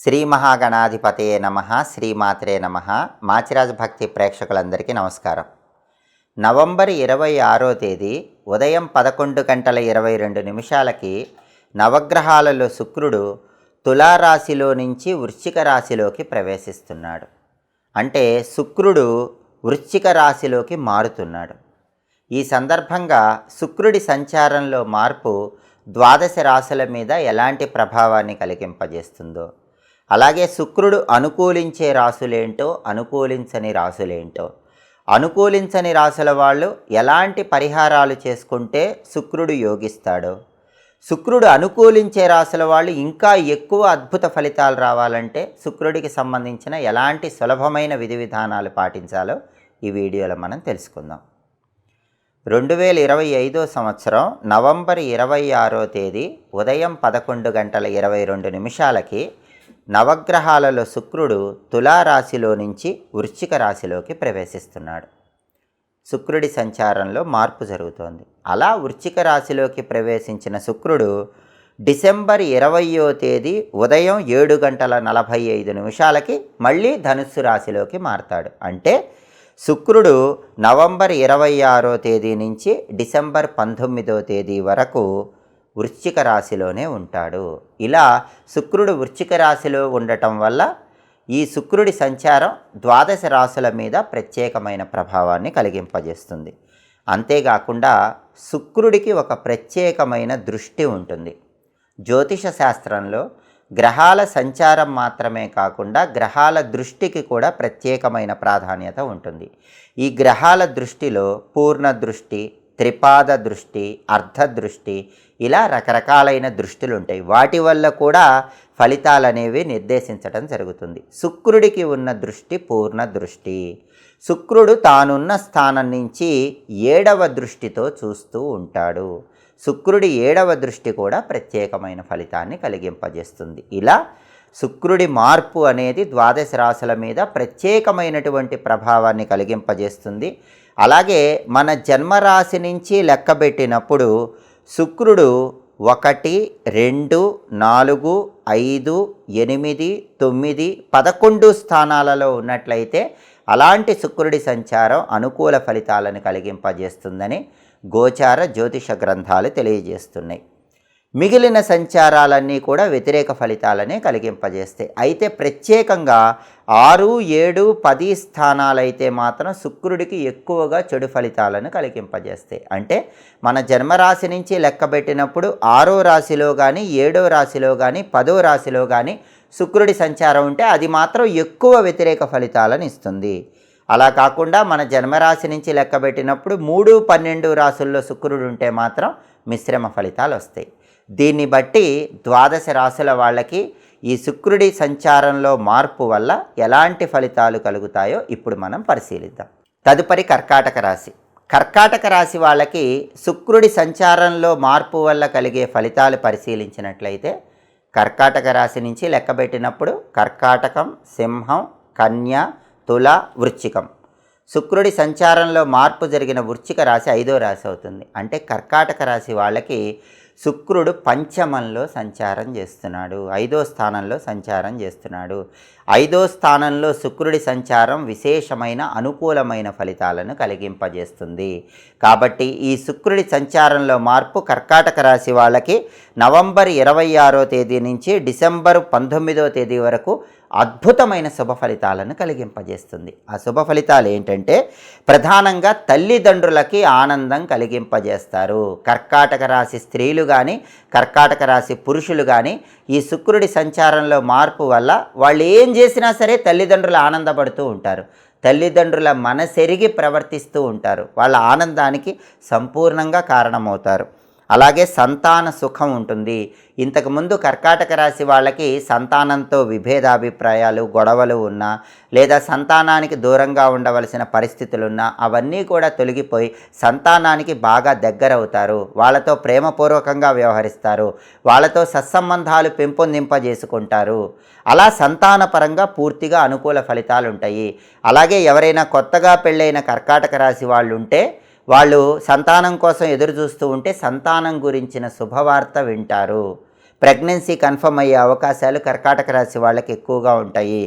శ్రీ మహాగణాధిపతే నమ శ్రీమాత్రే నమ. మాచిరాజ భక్తి ప్రేక్షకులందరికీ నమస్కారం. నవంబర్ ఇరవై ఆరో తేదీ ఉదయం పదకొండు గంటల ఇరవై రెండు నిమిషాలకి నవగ్రహాలలో శుక్రుడు తులారాశిలో నుంచి వృశ్చిక రాశిలోకి ప్రవేశిస్తున్నాడు. అంటే శుక్రుడు వృశ్చిక రాశిలోకి మారుతున్నాడు. ఈ సందర్భంగా శుక్రుడి సంచారంలో మార్పు ద్వాదశ రాశుల మీద ఎలాంటి ప్రభావాన్ని కలిగింపజేస్తుందో అలాగే శుక్రుడు అనుకూలించే రాసులేంటో అనుకూలించని రాసులేంటో. అనుకూలించని రాసుల వాళ్ళు ఎలాంటి పరిహారాలు చేసుకుంటే శుక్రుడు యోగిస్తాడు. శుక్రుడు అనుకూలించే రాసుల వాళ్ళు ఇంకా ఎక్కువ అద్భుత ఫలితాలు రావాలంటే శుక్రుడికి సంబంధించిన ఎలాంటి సులభమైన విధి విధానాలు పాటించాలో ఈ వీడియోలో మనం తెలుసుకుందాం. రెండు వేల ఇరవై ఐదో సంవత్సరం నవంబర్ ఇరవై ఆరో తేదీ ఉదయం పదకొండు గంటల ఇరవై రెండు నిమిషాలకి నవగ్రహాలలో శుక్రుడు తులారాశిలో నుంచి వృశ్చిక రాశిలోకి ప్రవేశిస్తున్నాడు. శుక్రుడి సంచారంలో మార్పు జరుగుతోంది. అలా వృశ్చిక రాశిలోకి ప్రవేశించిన శుక్రుడు డిసెంబర్ ఇరవయో తేదీ ఉదయం ఏడు గంటల నలభై ఐదు నిమిషాలకి మళ్ళీ ధనుస్సు రాశిలోకి మారతాడు. అంటే శుక్రుడు నవంబర్ ఇరవై ఆరో తేదీ నుంచి డిసెంబర్ పంతొమ్మిదో తేదీ వరకు వృశ్చిక రాశిలోనే ఉంటాడు. ఇలా శుక్రుడు వృశ్చిక రాశిలో ఉండటం వల్ల ఈ శుక్రుడి సంచారం ద్వాదశ రాశుల మీద ప్రత్యేకమైన ప్రభావాన్ని కలిగింపజేస్తుంది. అంతేకాకుండా శుక్రుడికి ఒక ప్రత్యేకమైన దృష్టి ఉంటుంది. జ్యోతిష శాస్త్రంలో గ్రహాల సంచారం మాత్రమే కాకుండా గ్రహాల దృష్టికి కూడా ప్రత్యేకమైన ప్రాధాన్యత ఉంటుంది. ఈ గ్రహాల దృష్టిలో పూర్ణ దృష్టి త్రిపాద దృష్టి అర్ధ దృష్టి ఇలా రకరకాలైన దృష్టిలు ఉంటాయి వాటి వల్ల కూడా ఫలితాలు అనేవి నిర్దేశించడం జరుగుతుంది. శుక్రుడికి ఉన్న దృష్టి పూర్ణ దృష్టి. శుక్రుడు తానున్న స్థానం నుంచి ఏడవ దృష్టితో చూస్తూ ఉంటాడు. శుక్రుడి ఏడవ దృష్టి కూడా ప్రత్యేకమైన ఫలితాన్ని కలిగింపజేస్తుంది. ఇలా శుక్రుడి మార్పు అనేది ద్వాదశ రాశుల మీద ప్రత్యేకమైనటువంటి ప్రభావాన్ని కలిగింపజేస్తుంది. అలాగే మన జన్మరాశి నుంచి లెక్కబెట్టినప్పుడు శుక్రుడు ఒకటి రెండు నాలుగు ఐదు ఎనిమిది తొమ్మిది పదకొండు స్థానాలలో ఉన్నట్లయితే అలాంటి శుక్రుడి సంచారం అనుకూల ఫలితాలను కలిగింపజేస్తుందని గోచార జ్యోతిష గ్రంథాలు తెలియజేస్తున్నాయి. మిగిలిన సంచారాలన్నీ కూడా వ్యతిరేక ఫలితాలనే కలిగింపజేస్తాయి అయితే ప్రత్యేకంగా ఆరు ఏడు పది స్థానాలైతే మాత్రం శుక్రుడికి ఎక్కువగా చెడు ఫలితాలను కలిగింపజేస్తాయి అంటే మన జన్మరాశి నుంచి లెక్కబెట్టినప్పుడు ఆరో రాశిలో కానీ ఏడో రాశిలో కానీ పదో రాశిలో కానీ శుక్రుడి సంచారం ఉంటే అది మాత్రం ఎక్కువ వ్యతిరేక ఫలితాలను ఇస్తుంది. అలా కాకుండా మన జన్మరాశి నుంచి లెక్కబెట్టినప్పుడు మూడు పన్నెండు రాసుల్లో శుక్రుడు ఉంటే మాత్రం మిశ్రమ ఫలితాలు వస్తాయి దీన్ని బట్టి ద్వాదశ రాశుల వాళ్ళకి ఈ శుక్రుడి సంచారంలో మార్పు వల్ల ఎలాంటి ఫలితాలు కలుగుతాయో ఇప్పుడు మనం పరిశీలిద్దాం. తదుపరి కర్కాటక రాశి. కర్కాటక రాశి వాళ్ళకి శుక్రుడి సంచారంలో మార్పు వల్ల కలిగే ఫలితాలు పరిశీలించినట్లయితే కర్కాటక రాశి నుంచి లెక్కబెట్టినప్పుడు కర్కాటకం సింహం కన్య తుల వృచ్చికం. శుక్రుడి సంచారంలో మార్పు జరిగిన వృచ్చిక రాశి ఐదో రాశి అవుతుంది. అంటే కర్కాటక రాశి వాళ్ళకి శుక్రుడు పంచమంలో సంచారం చేస్తున్నాడు. ఐదో స్థానంలో సంచారం చేస్తున్నాడు. ఐదో స్థానంలో శుక్రుడి సంచారం విశేషమైన అనుకూలమైన ఫలితాలను కలిగింపజేస్తుంది. కాబట్టి ఈ శుక్రుడి సంచారంలో మార్పు కర్కాటక రాశి వాళ్ళకి నవంబర్ ఇరవై ఆరో తేదీ నుంచి డిసెంబర్ పంతొమ్మిదో తేదీ వరకు అద్భుతమైన శుభ ఫలితాలను కలిగింపజేస్తుంది. ఆ శుభ ఫలితాలు ఏంటంటే ప్రధానంగా తల్లిదండ్రులకి ఆనందం కలిగింపజేస్తారు. కర్కాటక రాశి స్త్రీలు కానీ కర్కాటక రాశి పురుషులు కానీ ఈ శుక్రుడి సంచారంలో మార్పు వల్ల వాళ్ళు ఏం చేసినా సరే తల్లిదండ్రులు ఆనందపడుతూ ఉంటారు. తల్లిదండ్రుల మనసెరిగి ప్రవర్తిస్తూ ఉంటారు. వాళ్ళ ఆనందానికి సంపూర్ణంగా కారణమవుతారు. అలాగే సంతాన సుఖం ఉంటుంది. ఇంతకుముందు కర్కాటక రాశి వాళ్ళకి సంతానంతో విభేదాభిప్రాయాలు గొడవలు ఉన్నా లేదా సంతానానికి దూరంగా ఉండవలసిన పరిస్థితులున్నా అవన్నీ కూడా తొలగిపోయి సంతానానికి బాగా దగ్గరవుతారు. వాళ్ళతో ప్రేమపూర్వకంగా వ్యవహరిస్తారు. వాళ్ళతో సత్సంబంధాలు పెంపొందింపజేసుకుంటారు. అలా సంతానపరంగా పూర్తిగా అనుకూల ఫలితాలు ఉంటాయి అలాగే ఎవరైనా కొత్తగా పెళ్ళైన కర్కాటక రాశి వాళ్ళు ఉంటే వాళ్ళు సంతానం కోసం ఎదురు చూస్తూ ఉంటే సంతానం గురించిన శుభవార్త వింటారు. ప్రెగ్నెన్సీ కన్ఫర్మ్ అయ్యే అవకాశాలు కర్కాటక రాశి వాళ్ళకి ఎక్కువగా ఉంటాయి.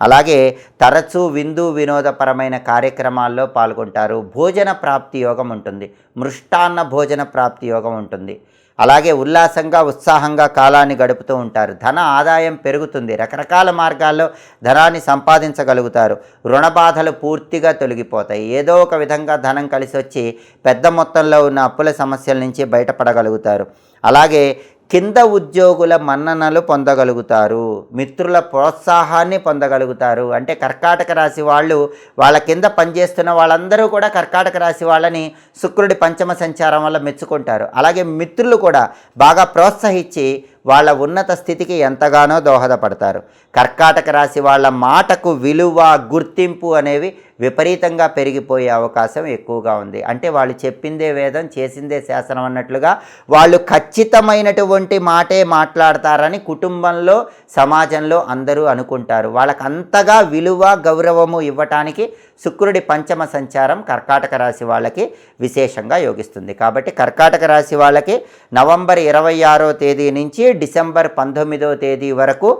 అలాగే తరచూ విందు వినోదపరమైన కార్యక్రమాల్లో పాల్గొంటారు. భోజన ప్రాప్తి యోగం ఉంటుంది. మృష్టాన్న భోజన ప్రాప్తి యోగం ఉంటుంది. అలాగే ఉల్లాసంగా ఉత్సాహంగా కాలాన్ని గడుపుతూ ఉంటారు. ధన ఆదాయం పెరుగుతుంది. రకరకాల మార్గాల్లో ధనాన్ని సంపాదించగలుగుతారు. రుణ బాధలు పూర్తిగా తొలగిపోతాయి. ఏదో ఒక విధంగా ధనం కలిసి వచ్చి పెద్ద మొత్తంలో ఉన్న అప్పుల సమస్యల నుంచి బయటపడగలుగుతారు. అలాగే కింద ఉద్యోగుల మన్ననలు పొందగలుగుతారు. మిత్రుల ప్రోత్సాహాన్ని పొందగలుగుతారు. అంటే కర్కాటక రాశి వాళ్ళు వాళ్ళ కింద పనిచేస్తున్న వాళ్ళందరూ కూడా కర్కాటక రాశి వాళ్ళని శుక్రుడి పంచమ సంచారం వల్ల మెచ్చుకుంటారు. అలాగే మిత్రులు కూడా బాగా ప్రోత్సహించి వాళ్ళ ఉన్నత స్థితికి ఎంతగానో దోహదపడతారు. కర్కాటక రాశి వాళ్ళ మాటకు విలువ గుర్తింపు అనేవి విపరీతంగా పెరిగిపోయే అవకాశం ఎక్కువగా ఉంది. అంటే వాళ్ళు చెప్పిందే వేదం చేసిందే శాసనం అన్నట్లుగా వాళ్ళు ఖచ్చితమైనటువంటి మాటే మాట్లాడతారని కుటుంబంలో సమాజంలో అందరూ అనుకుంటారు. వాళ్ళకు అంతగా విలువ గౌరవము ఇవ్వటానికి శుక్రుడి పంచమ సంచారం కర్కాటక రాశి వాళ్ళకి విశేషంగా యోగిస్తుంది. కాబట్టి కర్కాటక రాశి వాళ్ళకి నవంబర్ ఇరవై ఆరో తేదీ నుంచి డిసెంబర్ పంతొమ్మిదో తేదీ వరకు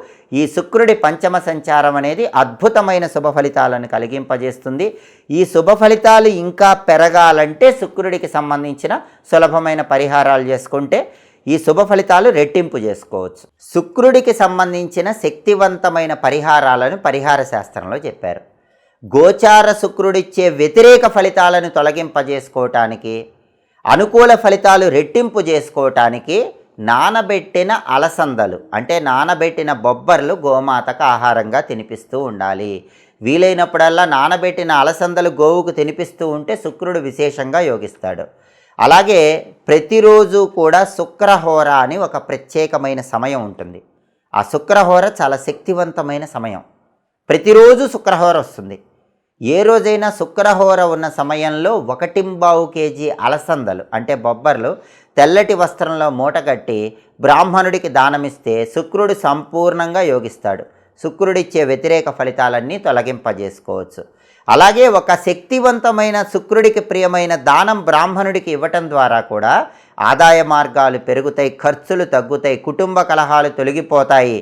ఈ శుక్రుడి పంచమ సంచారం అనేది అద్భుతమైన శుభ ఫలితాలను కలిగింపజేస్తుంది. ఈ శుభ ఫలితాలు ఇంకా పెరగాలంటే శుక్రుడికి సంబంధించిన సులభమైన పరిహారాలు చేసుకుంటే ఈ శుభ ఫలితాలు రెట్టింపు చేసుకోవచ్చు. శుక్రుడికి సంబంధించిన శక్తివంతమైన పరిహారాలను పరిహార శాస్త్రంలో చెప్పారు. గోచార శుక్రుడిచ్చే వ్యతిరేక ఫలితాలను తొలగింపజేసుకోవటానికి అనుకూల ఫలితాలు రెట్టింపు చేసుకోవటానికి నానబెట్టిన అలసందలు అంటే నానబెట్టిన బొబ్బర్లు గోమాతకు ఆహారంగా తినిపిస్తూ ఉండాలి. వీలైనప్పుడల్లా నానబెట్టిన అలసందలు గోవుకు తినిపిస్తూ ఉంటే శుక్రుడు విశేషంగా యోగిస్తాడు. అలాగే ప్రతిరోజు కూడా శుక్రహోర అని ఒక ప్రత్యేకమైన సమయం ఉంటుంది. ఆ శుక్రహోర చాలా శక్తివంతమైన సమయం. ప్రతిరోజు శుక్రహోర వస్తుంది. ఏ రోజైనా శుక్రహోర ఉన్న సమయంలో ఒకటింబావు కేజీ అలసందలు అంటే బొబ్బర్లు తెల్లటి వస్త్రంలో మూటగట్టి బ్రాహ్మణుడికి దానమిస్తే శుక్రుడు సంపూర్ణంగా యోగిస్తాడు. శుక్రుడిచ్చే వ్యతిరేక ఫలితాలన్నీ తొలగింపజేసుకోవచ్చు. అలాగే ఒక శక్తివంతమైన శుక్రుడికి ప్రియమైన దానం బ్రాహ్మణుడికి ఇవ్వటం ద్వారా కూడా ఆదాయ మార్గాలు పెరుగుతాయి ఖర్చులు తగ్గుతాయి కుటుంబ కలహాలు తొలగిపోతాయి.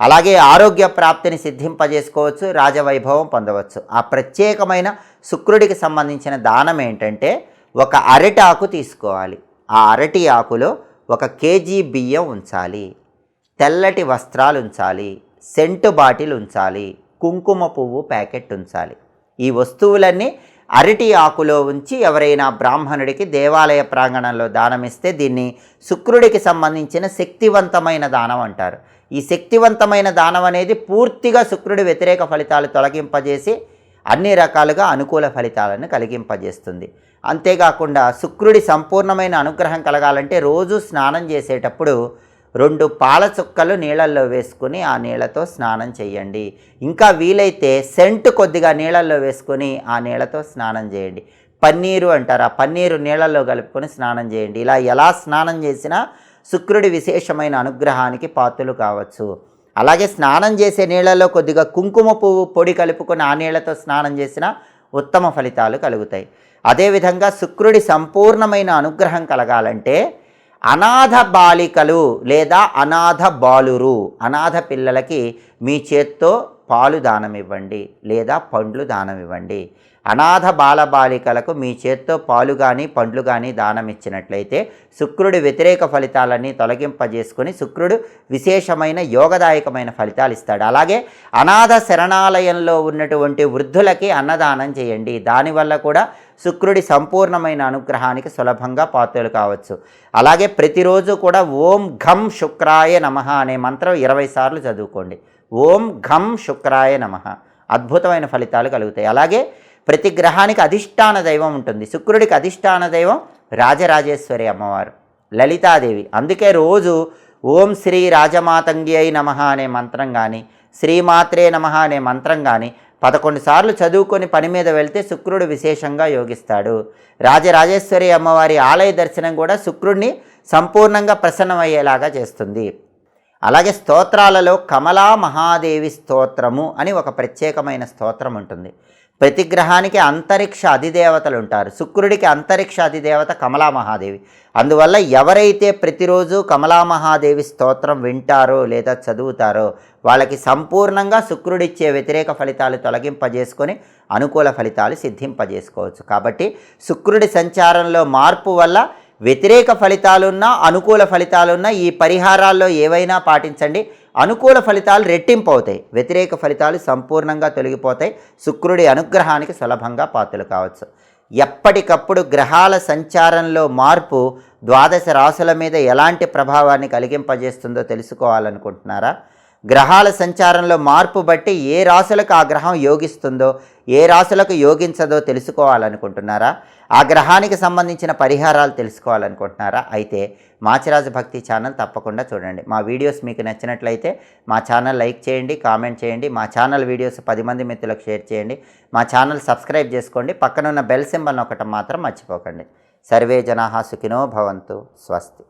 అలాగే ఆరోగ్య ప్రాప్తిని సిద్ధింపజేసుకోవచ్చు రాజవైభవం పొందవచ్చు. ఆ ప్రత్యేకమైన శుక్రుడికి సంబంధించిన దానం ఏంటంటే ఒక అరటి ఆకు తీసుకోవాలి. ఆ అరటి ఆకులో ఒక కేజీ బియ్యం ఉంచాలి. తెల్లటి వస్త్రాలు ఉంచాలి. సెంటు బాటిల్ ఉంచాలి. కుంకుమ పువ్వు ప్యాకెట్ ఉంచాలి. ఈ వస్తువులన్నీ అరటి ఆకులో ఉంచి ఎవరైనా బ్రాహ్మణుడికి దేవాలయ ప్రాంగణంలో దానమిస్తే దీన్ని శుక్రుడికి సంబంధించిన శక్తివంతమైన దానం అంటారు. ఈ శక్తివంతమైన దానం అనేది పూర్తిగా శుక్రుడి వ్యతిరేక ఫలితాలు తొలగింపజేసి అన్ని రకాలుగా అనుకూల ఫలితాలను కలిగింపజేస్తుంది. అంతేకాకుండా శుక్రుడి సంపూర్ణమైన అనుగ్రహం కలగాలంటే రోజు స్నానం చేసేటప్పుడు రెండు పాల చుక్కలు నీళ్ళల్లో వేసుకుని ఆ నీళ్ళతో స్నానం చేయండి. ఇంకా వీలైతే సెంట్ కొద్దిగా నీళ్ళల్లో వేసుకొని ఆ నీళ్ళతో స్నానం చేయండి. పన్నీరు అంటారు. ఆ పన్నీరు నీళ్ళల్లో కలుపుకొని స్నానం చేయండి. ఇలా ఎలా స్నానం చేసినా శుక్రుడి విశేషమైన అనుగ్రహానికి పాత్రలు కావచ్చు. అలాగే స్నానం చేసే నీళ్ళలో కొద్దిగా కుంకుమ పువ్వు పొడి కలుపుకొని ఆ నీళ్ళతో స్నానం చేసినా ఉత్తమ ఫలితాలు కలుగుతాయి. అదేవిధంగా శుక్రుడి సంపూర్ణమైన అనుగ్రహం కలగాలంటే అనాథ బాలికలు లేదా అనాథ బాలురు అనాథ పిల్లలకి మీ చేత్తో పాలు దానం ఇవ్వండి లేదా పండ్లు దానం ఇవ్వండి. అనాథ బాలబాలికలకు మీ చేత్తో పాలు కానీ పండ్లు కానీ దానం ఇచ్చినట్లయితే శుక్రుడి వ్యతిరేక ఫలితాలన్నీ తొలగింపజేసుకొని శుక్రుడు విశేషమైన యోగదాయకమైన ఫలితాలు ఇస్తాడు అలాగే అనాథ శరణాలయంలో ఉన్నటువంటి వృద్ధులకి అన్నదానం చేయండి. దానివల్ల కూడా శుక్రుడి సంపూర్ణమైన అనుగ్రహానికి సులభంగా పాత్రలు కావచ్చు. అలాగే ప్రతిరోజు కూడా ఓం ఘం శుక్రాయ నమ అనే మంత్రం ఇరవై సార్లు చదువుకోండి. ఓం ఘం శుక్రాయ నమ. అద్భుతమైన ఫలితాలు కలుగుతాయి. అలాగే ప్రతి గ్రహానికి అధిష్టాన దైవం ఉంటుంది. శుక్రుడికి అధిష్టాన దైవం రాజరాజేశ్వరి అమ్మవారు లలితాదేవి. అందుకే రోజు ఓం శ్రీ రాజమాతంగి అయి నమ అనే మంత్రం కానీ శ్రీమాత్రే నమ అనే మంత్రం కానీ పదకొండు సార్లు చదువుకొని పని మీద వెళ్తే శుక్రుడు విశేషంగా యోగిస్తాడు. రాజరాజేశ్వరి అమ్మవారి ఆలయ దర్శనం కూడా శుక్రుడిని సంపూర్ణంగా ప్రసన్నమయ్యేలాగా చేస్తుంది. అలాగే స్తోత్రాలలో కమలా మహాదేవి స్తోత్రము అని ఒక ప్రత్యేకమైన స్తోత్రం ఉంటుంది. ప్రతి గ్రహానికి అంతరిక్ష అధిదేవతలు ఉంటారు శుక్రుడికి అంతరిక్ష అధిదేవత కమలా మహాదేవి అందువల్ల ఎవరైతే ప్రతిరోజు కమలా మహాదేవి స్తోత్రం వింటారో లేదా చదువుతారో వాళ్ళకి సంపూర్ణంగా శుక్రుడిచ్చే వ్యతిరేక ఫలితాలు తొలగింపజేసుకొని అనుకూల ఫలితాలు సిద్ధింపజేసుకోవచ్చు. కాబట్టి శుక్రుడి సంచారంలో మార్పు వల్ల వ్యతిరేక ఫలితాలున్నా అనుకూల ఫలితాలున్నా ఈ పరిహారాల్లో ఏవైనా పాటించండి. అనుకూల ఫలితాలు రెట్టింపు అవుతాయి. వ్యతిరేక ఫలితాలు సంపూర్ణంగా తొలగిపోతాయి. శుక్రుడి అనుగ్రహానికి సులభంగా పాత్రలు కావచ్చు. ఎప్పటికప్పుడు గ్రహాల సంచారంలో మార్పు ద్వాదశ రాశుల మీద ఎలాంటి ప్రభావాన్ని కలిగింపజేస్తుందో తెలుసుకోవాలనుకుంటున్నారా? గ్రహాల సంచారంలో మార్పు బట్టి ఏ రాశులకు ఆ గ్రహం యోగిస్తుందో ఏ రాశులకు యోగించదో తెలుసుకోవాలనుకుంటున్నారా? ఆ గ్రహానికి సంబంధించిన పరిహారాలు తెలుసుకోవాలనుకుంటున్నారా? అయితే మాచిరాజు భక్తి ఛానల్ తప్పకుండా చూడండి. మా వీడియోస్ మీకు నచ్చినట్లయితే మా ఛానల్ లైక్ చేయండి కామెంట్ చేయండి మా ఛానల్ వీడియోస్ పది మంది మిత్రులకు షేర్ చేయండి మా ఛానల్ సబ్స్క్రైబ్ చేసుకోండి పక్కనున్న బెల్ సింబల్ ఒకటి మాత్రం మర్చిపోకండి. సర్వే జనాహా సుఖినో భవంతు స్వస్తి.